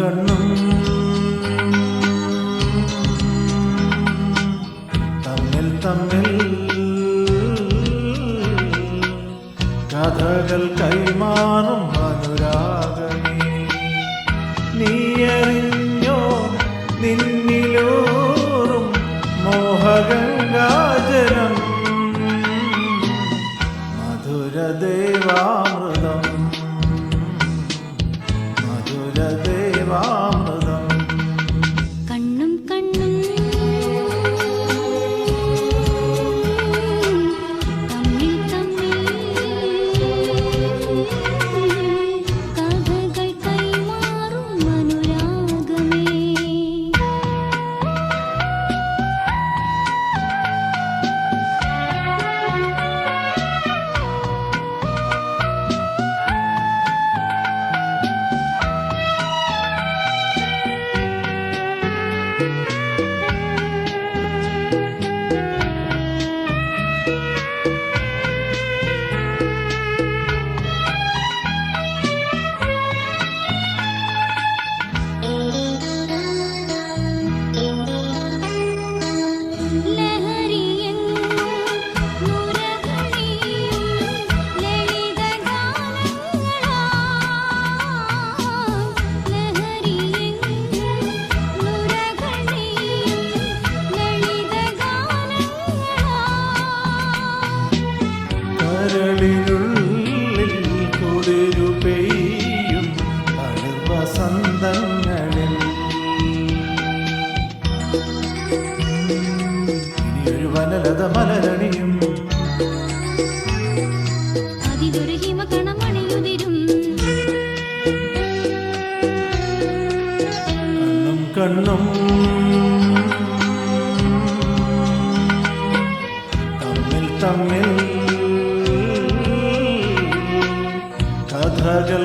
കണ്ണും തമ്മിൽ തമ്മിൽ കഥകൾ കൈമാറും അനുരാഗമേ. നീയറിഞ്ഞോ നിന്നിലോറും മോഹഗംഗാജനം. മധുരദേവാ വനലത മലരണിയും കണ്ണും കണ്ണും തമ്മിൽ തമ്മിൽ കഥകൾ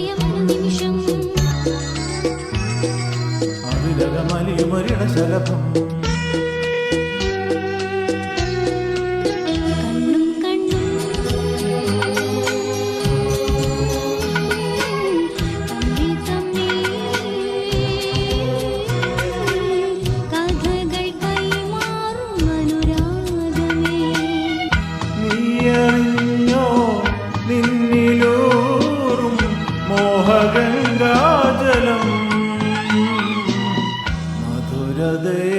They.